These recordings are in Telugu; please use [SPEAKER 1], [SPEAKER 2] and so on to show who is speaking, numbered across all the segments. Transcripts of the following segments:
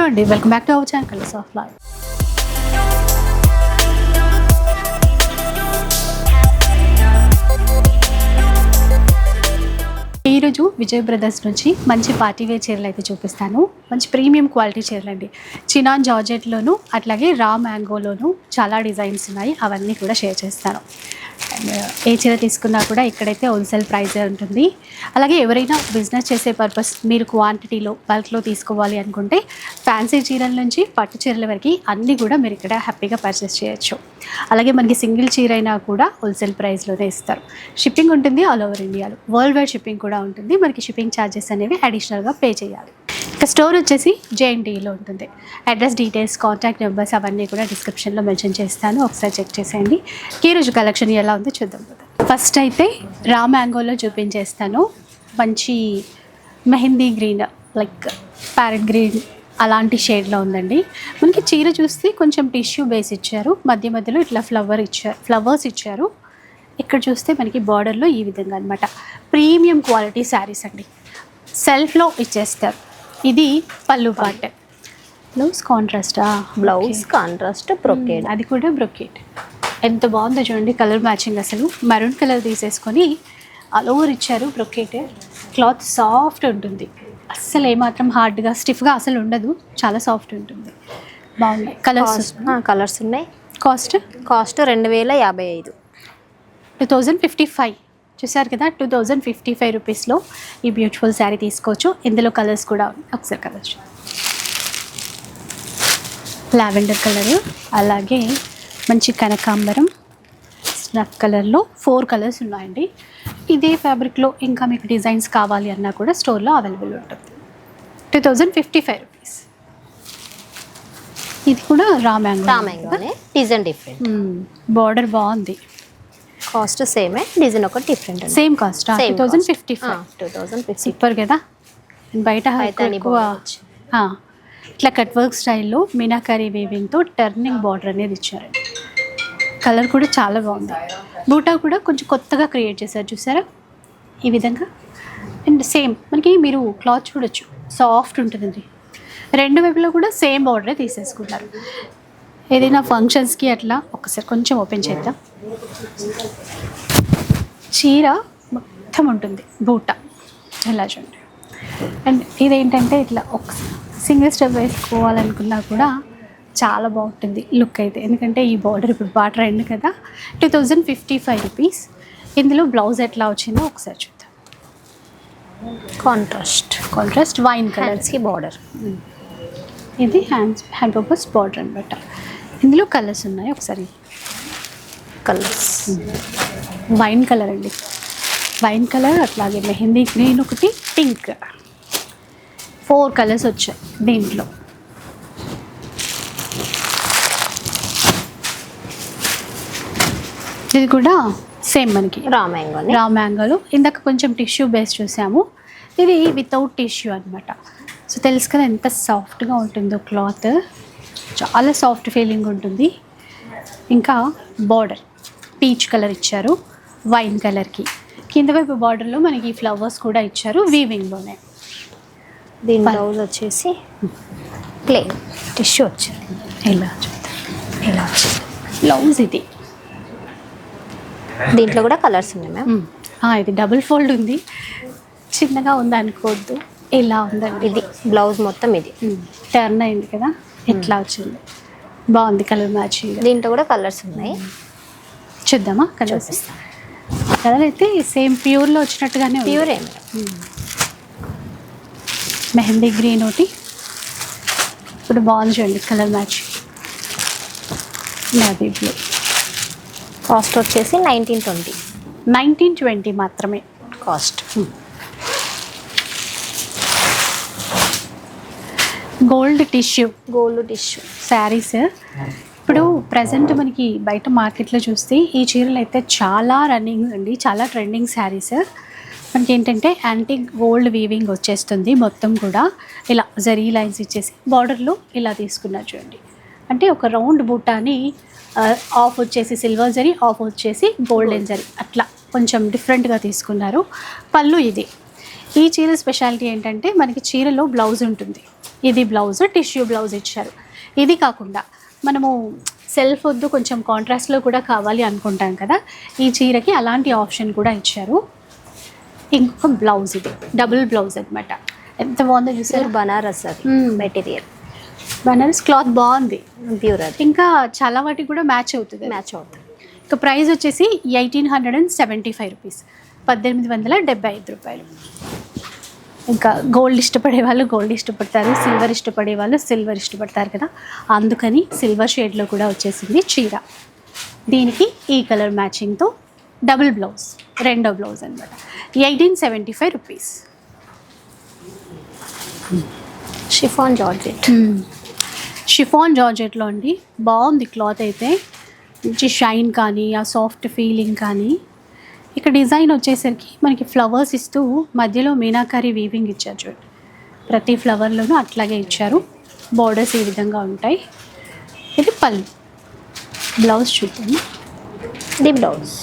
[SPEAKER 1] హలో అండి welcome back to our channel colours of life ఈరోజు విజయ్ బ్రదర్స్ నుంచి మంచి పార్టీ వేర్ చీరలు అయితే చూపిస్తాను. మంచి ప్రీమియం క్వాలిటీ చీరలు అండి చినాన్ జార్జెట్లోను అట్లాగే రా మ్యాంగోలోను చాలా డిజైన్స్ ఉన్నాయి. అవన్నీ కూడా షేర్ చేస్తాను. ఏ చీర తీసుకున్నా కూడా ఇక్కడైతే హోల్సేల్ ప్రైస్ ఉంటుంది. అలాగే ఎవరైనా బిజినెస్ చేసే పర్పస్ మీరు క్వాంటిటీలో బల్క్లో తీసుకోవాలి అనుకుంటే ఫ్యాన్సీ చీరల నుంచి పట్టు చీరల వరకు అన్నీ కూడా మీరు ఇక్కడ హ్యాపీగా పర్చేస్ చేయొచ్చు. అలాగే మనకి సింగిల్ చీర అయినా కూడా హోల్సేల్ ప్రైస్లోనే ఇస్తారు. షిప్పింగ్ ఉంటుంది ఆల్ ఓవర్ ఇండియాలో వరల్డ్ వైడ్ షిప్పింగ్ కూడా ఉంటుంది. మనకి షిప్పింగ్ ఛార్జెస్ అనేవి అడిషనల్గా పే చేయాలి. ఇక స్టోర్ వచ్చేసి జేఎన్టీలో ఉంటుంది. అడ్రస్ డీటెయిల్స్ కాంటాక్ట్ నెంబర్స్ అవన్నీ కూడా డిస్క్రిప్షన్లో మెన్షన్ చేస్తాను. ఒకసారి చెక్ చేసేయండి. ఈ రోజు కలెక్షన్ ఎలా ఉందో చూద్దాం. ఫస్ట్ అయితే రా మ్యాంగోలో చూపించేస్తాను. మంచి mehndi green like parrot green అలాంటి షేడ్లో ఉందండి. మనకి చీర చూస్తే కొంచెం టిష్యూ బేస్ ఇచ్చారు. మధ్య మధ్యలో ఇట్లా ఫ్లవర్ ఇచ్చారు ఫ్లవర్స్ ఇచ్చారు. ఇక్కడ చూస్తే మనకి బార్డర్లో ఈ విధంగా అనమాట ప్రీమియం క్వాలిటీ శారీస్ అండి. సెల్ఫ్లో ఇచ్చేస్తారు. ఇది పళ్ళు పార్ట్ బ్లౌజ్ కాంట్రాస్టా
[SPEAKER 2] బ్లౌజ్ కాంట్రాస్ట్ బ్రొకేడ్
[SPEAKER 1] అది కూడా బ్రొకెట్ ఎంత బాగుందో చూడండి కలర్ మ్యాచింగ్ అసలు. మెరూన్ కలర్ తీసేసుకొని ఆల్ ఓవర్ ఇచ్చారు బ్రొకెట్ క్లాత్ సాఫ్ట్ ఉంటుంది. అస్సలు ఏమాత్రం హార్డ్గా స్టిఫ్గా అసలు ఉండదు. చాలా సాఫ్ట్ ఉంటుంది. బాగున్నాయి కలర్స్
[SPEAKER 2] కలర్స్ ఉన్నాయి.
[SPEAKER 1] కాస్ట్
[SPEAKER 2] కాస్ట్ రెండు వేల యాభై ఐదు.
[SPEAKER 1] టూ థౌజండ్ ఫిఫ్టీ ఫైవ్ చూసారు కదా టూ థౌజండ్ ఫిఫ్టీ ఫైవ్ రూపీస్లో ఈ బ్యూటిఫుల్ శారీ తీసుకోవచ్చు. ఇందులో కలర్స్ కూడా ఒకసారి కలర్స్ లావెండర్ కలర్ అలాగే మంచి కనకాంబరం స్నఫ్ కలర్లో ఫోర్ కలర్స్ ఉన్నాయండి. ఇదే ఫ్యాబ్రిక్లో ఇంకా మీకు డిజైన్స్ కావాలి అన్నా కూడా స్టోర్లో అవైలబుల్ ఉంటుంది. Two thousand fifty five rupees ఇది కూడా రా మ్యాంగో
[SPEAKER 2] రామాంగోనే డిజైన్ డిఫరెంట్
[SPEAKER 1] బార్డర్ బాగుంది.
[SPEAKER 2] కాస్ట్ సేమే డిజైన్ ఒక different
[SPEAKER 1] same cost two thousand fifty five
[SPEAKER 2] two thousand fifty
[SPEAKER 1] super కదా? బయట ఎక్కువ ఇట్లా కట్ వర్క్ స్టైల్లో మీనాకరీ వేవింగ్తో టర్నింగ్ బార్డర్ అనేది ఇచ్చారండి కలర్ కూడా చాలా బాగుంది. బూటా కూడా కొంచెం కొత్తగా క్రియేట్ చేశారు చూసారా? ఈ విధంగా. అండ్ సేమ్ మనకి మీరు క్లాత్ చూడొచ్చు. సాఫ్ట్ ఉంటుంది రెండు వైపులో కూడా సేమ్ బార్డరే తీసేసుకుంటారు. ఏదైనా ఫంక్షన్స్కి అట్లా ఒకసారి కొంచెం ఓపెన్ చేద్దాం. చీర మొత్తం ఉంటుంది. బూట. ఇలా చూడండి. అండ్ ఇదేంటంటే ఇట్లా ఒక సింగిల్ స్టెప్ వేసుకోవాలనుకున్నా కూడా చాలా బాగుంటుంది లుక్ అయితే. ఎందుకంటే ఈ బార్డర్ ఇప్పుడు బాగా ట్రెండ్ కదా. Two thousand fifty five rupees ఇందులో బ్లౌజ్ ఎట్లా వచ్చిందో ఒకసారి చూద్దాం.
[SPEAKER 2] కాంట్రాస్ట్
[SPEAKER 1] కాంట్రాస్ట్ వైన్ కలర్
[SPEAKER 2] కలర్స్కి బార్డర్
[SPEAKER 1] ఇది హ్యాండ్స్ హ్యాండ్ పర్పస్ బార్డర్ అనమాట ఇందులో కలర్స్ ఉన్నాయి ఒకసారి.
[SPEAKER 2] కలర్స్.
[SPEAKER 1] వైన్ కలర్ అండి. వైన్ కలర్ అట్లాగే మెహందీ గ్రీన్ ఒకటి పింక్. ఫోర్ కలర్స్ వచ్చాయి దీంట్లో. ఇది కూడా సేమ్ మనకి.
[SPEAKER 2] రామాంగోనే
[SPEAKER 1] రా మ్యాంగోలు. ఇందాక కొంచెం టిష్యూ బేస్ చూసాము. ఇది వితౌట్ టిష్యూ అనమాట సో తెలుసు కదా ఎంత సాఫ్ట్గా ఉంటుందో క్లాత్. చాలా సాఫ్ట్ ఫీలింగ్ ఉంటుంది. ఇంకా బార్డర్ పీచ్ కలర్ ఇచ్చారు వైన్ కలర్కి కింద వైపు బార్డర్లో మనకి ఫ్లవర్స్ కూడా ఇచ్చారు వీవింగ్లోనే
[SPEAKER 2] దీని బ్లౌజ్ వచ్చేసి ప్లేన్ టిష్యూ వచ్చింది.
[SPEAKER 1] ఇలా ఇలా బ్లౌజ్ ఇది.
[SPEAKER 2] దీంట్లో కూడా కలర్స్ ఉన్నాయి మ్యామ్
[SPEAKER 1] ఇది డబుల్ ఫోల్డ్ ఉంది. చిన్నగా ఉంది అనుకోవద్దు ఇలా ఉందండి.
[SPEAKER 2] ఇది బ్లౌజ్ మొత్తం ఇది.
[SPEAKER 1] టర్న్ అయింది కదా? ఎట్లా వచ్చింది? బాగుంది కలర్ మ్యాచింగ్
[SPEAKER 2] దీంట్లో కూడా కలర్స్ ఉన్నాయి.
[SPEAKER 1] చూద్దామా? కలర్ కలర్ అయితే సేమ్ ప్యూర్లో వచ్చినట్టుగానే.
[SPEAKER 2] ప్యూరే
[SPEAKER 1] మెహందీ గ్రీన్ ఒకటి. ఇప్పుడు బాగుంది చూడండి కలర్ మ్యాచ్. నాది బ్లూ
[SPEAKER 2] కాస్ట్ వచ్చేసి నైన్టీన్ ట్వంటీ
[SPEAKER 1] నైన్టీన్ ట్వంటీ మాత్రమే.
[SPEAKER 2] Cost
[SPEAKER 1] gold tissue.
[SPEAKER 2] Gold tissue.
[SPEAKER 1] Saris. ఇప్పుడు ప్రజెంట్ మనకి బయట మార్కెట్లో చూస్తే ఈ చీరలు అయితే చాలా రన్నింగ్ అండి చాలా ట్రెండింగ్ శారీస్. మనకి ఏంటంటే యాంటీ గోల్డ్ వీవింగ్ వచ్చేస్తుంది మొత్తం కూడా. ఇలా జరీ లైన్స్ ఇచ్చేసి బార్డర్లో ఇలా తీసుకున్నారు చూడండి. అంటే ఒక రౌండ్ బూటాని ఆఫ్ వచ్చేసి సిల్వర్ జరీ ఆఫ్ వచ్చేసి గోల్డెన్ జరీ. అట్లా కొంచెం డిఫరెంట్గా తీసుకున్నారు. పళ్ళు ఇది. ఈ చీర స్పెషాలిటీ ఏంటంటే మనకి చీరలో బ్లౌజ్ ఉంటుంది. ఇది బ్లౌజ్ టిష్యూ బ్లౌజ్ ఇచ్చారు. ఇది కాకుండా మనము సెల్ఫ్ వద్దు కొంచెం కాంట్రాస్ట్లో కూడా కావాలి అనుకుంటాం కదా. ఈ చీరకి అలాంటి ఆప్షన్ కూడా ఇచ్చారు. ఇంకొక బ్లౌజ్ ఇది డబుల్ బ్లౌజ్ అన్నమాట. ఎంత బాగుందో చూసారు?
[SPEAKER 2] బనారస్ అది. మెటీరియల్.
[SPEAKER 1] బనారస్ క్లాత్ బాగుంది.
[SPEAKER 2] ప్యూర్ అది.
[SPEAKER 1] ఇంకా చాలా వాటికి కూడా మ్యాచ్ అవుతుంది.
[SPEAKER 2] మ్యాచ్ అవుతుంది.
[SPEAKER 1] ఇక ప్రైస్ వచ్చేసి eighteen hundred and seventy five rupees పద్దెనిమిది వందల డెబ్బై ఐదు రూపాయలు. ఇంకా గోల్డ్ ఇష్టపడే వాళ్ళు గోల్డ్ ఇష్టపడతారు సిల్వర్ ఇష్టపడే వాళ్ళు సిల్వర్ ఇష్టపడతారు కదా. అందుకని సిల్వర్ షేడ్లో కూడా వచ్చేసింది చీర. దీనికి ఈ కలర్ మ్యాచింగ్తో డబుల్ బ్లౌజ్ రెండో బ్లౌజ్ అనమాట eighteen seventy five rupees
[SPEAKER 2] chiffon georgette
[SPEAKER 1] chiffon జార్జెట్లో అండి బాగుంది క్లాత్ అయితే. మంచి షైన్ కానీ ఆ సాఫ్ట్ ఫీలింగ్ కానీ. ఇక డిజైన్ వచ్చేసరికి మనకి ఫ్లవర్స్ ఇస్తూ మధ్యలో మీనాకారి వీవింగ్ ఇచ్చారు చూడండి ప్రతి ఫ్లవర్లోనూ అట్లాగే ఇచ్చారు. బోర్డర్స్ ఈ విధంగా ఉంటాయి. ఇది పళ్ళు. బ్లౌజ్ చూద్దాం
[SPEAKER 2] ది బ్లౌజ్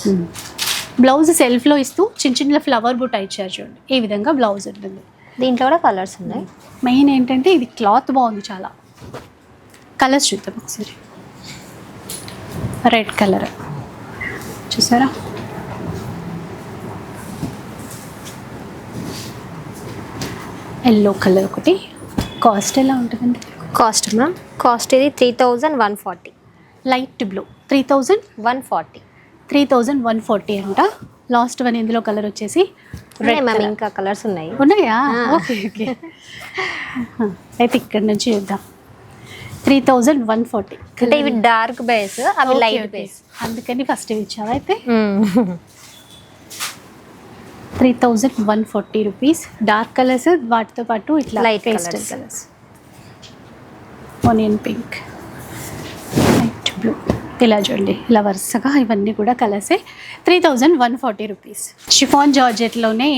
[SPEAKER 1] బ్లౌజ్ సెల్ఫ్లో ఇస్తూ చిన్న చిన్న ఫ్లవర్ బుట్ట ఇచ్చారు చూడండి ఈ విధంగా బ్లౌజ్ ఉంటుంది.
[SPEAKER 2] దీంట్లో కూడా కలర్స్ ఉన్నాయి.
[SPEAKER 1] మెయిన్ ఏంటంటే ఇది క్లాత్ బాగుంది చాలా. కలర్స్ చూద్దాం ఒకసారి. రెడ్ కలర్ చూసారా? ఎల్లో కలర్ ఒకటి. కాస్ట్ ఎలా ఉంటుందండి?
[SPEAKER 2] కాస్ట్ మ్యామ్ కాస్ట్ ఇది three thousand one forty.
[SPEAKER 1] Light blue. Three thousand?
[SPEAKER 2] One forty.
[SPEAKER 1] Three thousand one forty అంట. లాస్ట్ వన్ ఇందులో కలర్ వచ్చేసి రెడ్
[SPEAKER 2] మ్యామ్ ఇంకా కలర్స్ ఉన్నాయి.
[SPEAKER 1] ఉన్నాయా. Okay okay. అయితే ఇక్కడ నుంచి చూద్దాం. Three thousand one forty.
[SPEAKER 2] అంటే ఇవి డార్క్ బేస్ అవి లైట్ బేస్
[SPEAKER 1] అందుకని ఫస్ట్ ఇవి ఇచ్చావా అయితే? Three thousand one forty rupees. Dark colours వాటితో పాటు ఇట్లా
[SPEAKER 2] Light
[SPEAKER 1] pastel. Colours. Onion pink light blue ఇలా చూడండి. ఇలా వరుసగా ఇవన్నీ కూడా కలర్సే. Three thousand one forty rupees. Chiffon జార్జెట్లోనే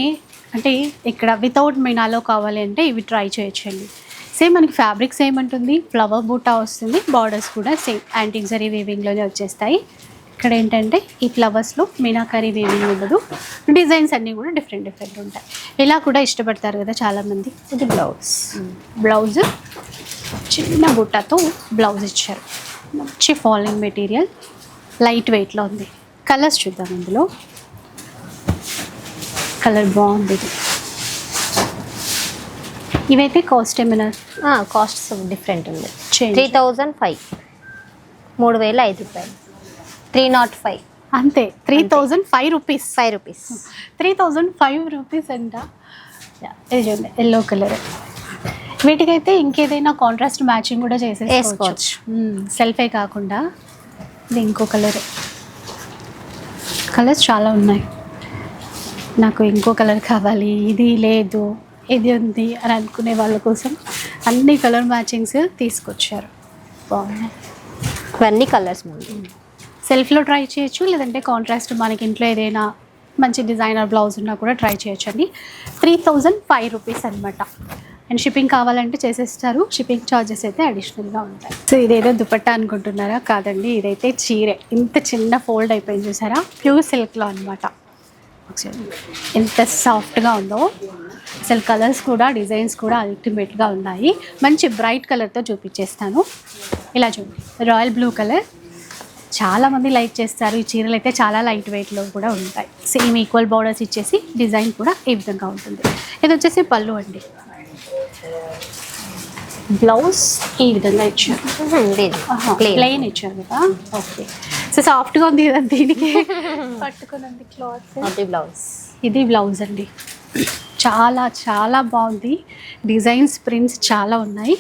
[SPEAKER 1] అంటే ఇక్కడ వితౌట్ మీనాలో కావాలి అంటే ఇవి ట్రై చేయొచ్చండి. సేమ్ మనకి ఫ్యాబ్రిక్ సేమ్ ఉంటుంది ఫ్లవర్ బూటా వస్తుంది. బార్డర్స్ కూడా సేమ్ యాంటిక్ జరీ వీవింగ్లోనే వచ్చేస్తాయి. ఇక్కడ ఏంటంటే ఈ ఫ్లవర్స్లో మీనాకరీ వీవింగ్ ఉండదు. డిజైన్స్ అన్నీ కూడా డిఫరెంట్ డిఫరెంట్ ఉంటాయి. ఇలా కూడా ఇష్టపడతారు కదా చాలామంది.
[SPEAKER 2] ఇది బ్లౌజ్
[SPEAKER 1] బ్లౌజ్ చిన్న బుట్టతో బ్లౌజ్ ఇచ్చారు. మంచి ఫాలింగ్ మెటీరియల్ లైట్ వెయిట్లో ఉంది. కలర్స్ చూద్దాం ఇందులో. కలర్ బాగుంది ఇది. ఇవైతే కాస్ట్ ఏమైనా?
[SPEAKER 2] కాస్ట్ డిఫరెంట్ ఉంది. త్రీ థౌజండ్ ఫైవ్ మూడు వేల ఐదు రూపాయలు. త్రీ నాట్ ఫైవ్
[SPEAKER 1] అంతే. Three thousand five rupees
[SPEAKER 2] five rupees
[SPEAKER 1] three thousand five rupees అంట. చూడండి ఎల్లో కలర్ వీటికైతే ఇంకేదైనా కాంట్రాస్ట్ మ్యాచింగ్ కూడా చేసేసుకోవచ్చు. సెల్ఫే కాకుండా ఇది ఇంకో కలర్ కలర్స్ చాలా ఉన్నాయి. నాకు ఇంకో కలర్ కావాలి ఇది లేదు ఇది ఉంది అని అనుకునే వాళ్ళ కోసం అన్ని కలర్ మ్యాచింగ్స్ తీసుకొచ్చారు. బాగున్నాయి.
[SPEAKER 2] ఇవన్నీ కలర్స్ ముందు.
[SPEAKER 1] సెల్ఫ్లో ట్రై చేయొచ్చు లేదంటే కాంట్రాస్ట్ మనకి ఇంట్లో ఏదైనా మంచి డిజైనర్ బ్లౌజ్ ఉన్నా కూడా ట్రై చేయొచ్చు అండి. త్రీ థౌజండ్ ఫైవ్ రూపీస్ అనమాట అండ్ షిప్పింగ్ కావాలంటే చేసేస్తారు షిప్పింగ్ ఛార్జెస్ అయితే అడిషనల్గా ఉంటాయి. సో ఇదేదో దుపట్టా అనుకుంటున్నారా? కాదండి ఇదైతే చీరే. ఇంత చిన్న ఫోల్డ్ అయిపోయింది చూసారా? ప్యూర్ సిల్క్లో అనమాట ఎంత సాఫ్ట్గా ఉందో. అసలు కలర్స్ కూడా డిజైన్స్ కూడా అల్టిమేట్గా ఉన్నాయి. మంచి బ్రైట్ కలర్తో చూపించేస్తాను. ఇలా చూడండి. రాయల్ బ్లూ కలర్ చాలా మంది లైక్ చేస్తారు. ఈ చీరలు అయితే చాలా లైట్ వెయిట్లో కూడా ఉంటాయి. సేమ్ ఈక్వల్ బార్డర్స్ ఇచ్చేసి డిజైన్ కూడా ఈ విధంగా ఉంటుంది. ఇది వచ్చేసి పళ్ళు అండి. బ్లౌజ్ ఈ విధంగా ఇచ్చారు. ప్లెయిన్ ఇచ్చారు కదా? ఓకే సో సాఫ్ట్గా ఉంది కదా దీనికి? పట్టుకున్నది క్లాత్
[SPEAKER 2] అది బ్లౌజ్
[SPEAKER 1] ఇది బ్లౌజ్ అండి. చాలా చాలా బాగుంది. డిజైన్స్ ప్రింట్స్ చాలా ఉన్నాయి.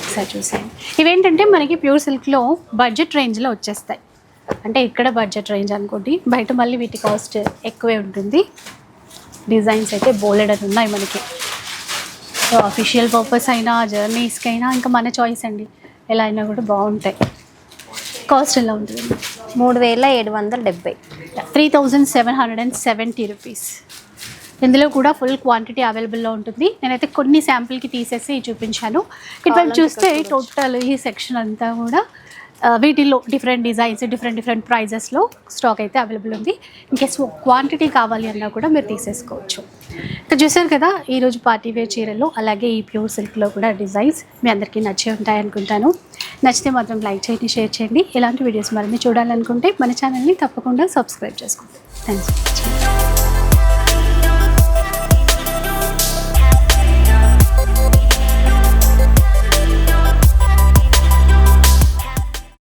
[SPEAKER 1] ఒకసారి చూసాను ఇవేంటంటే మనకి ప్యూర్ సిల్క్లో బడ్జెట్ రేంజ్లో వచ్చేస్తాయి. అంటే ఇక్కడ బడ్జెట్ రేంజ్ అనుకోండి బయట మళ్ళీ వీటి కాస్ట్ ఎక్కువే ఉంటుంది. డిజైన్స్ అయితే బోలెడర్ ఉన్నాయి మనకి. సో అఫీషియల్ పర్పస్ అయినా జర్నీస్కి అయినా ఇంకా మన చాయిస్ అండి. ఎలా అయినా కూడా బాగుంటాయి. కాస్ట్ ఎలా ఉంటుంది?
[SPEAKER 2] మూడు వేల ఏడు వందల డెబ్బై.
[SPEAKER 1] Three thousand seven hundred and seventy rupees. ఇందులో కూడా ఫుల్ క్వాంటిటీ అవైలబుల్లో ఉంటుంది. నేనైతే కొన్ని శాంపిల్కి తీసేసి చూపించాను. ఇటువైపు చూస్తే. టోటల్ ఈ సెక్షన్ అంతా కూడా ఆ, వీటిల్లో డిఫరెంట్ డిజైన్స్ డిఫరెంట్ డిఫరెంట్ ప్రైజెస్లో స్టాక్ అయితే అవైలబుల్ ఉంది. ఇంకేస్ క్వాంటిటీ కావాలి అన్నా కూడా మీరు తీసేసుకోవచ్చు. ఇక్కడ చూసారు కదా ఈరోజు పార్టీ వేర్ చీరలు అలాగే ఈ ప్యూర్ సిల్క్లో కూడా డిజైన్స్ మీ అందరికీ నచ్చే ఉంటాయి అనుకుంటాను. నచ్చితే మాత్రం లైక్ చేయండి షేర్ చేయండి. ఇలాంటి వీడియోస్ మరిన్ని చూడాలనుకుంటే మన ఛానల్ని తప్పకుండా సబ్స్క్రైబ్ చేసుకోండి. థ్యాంక్స్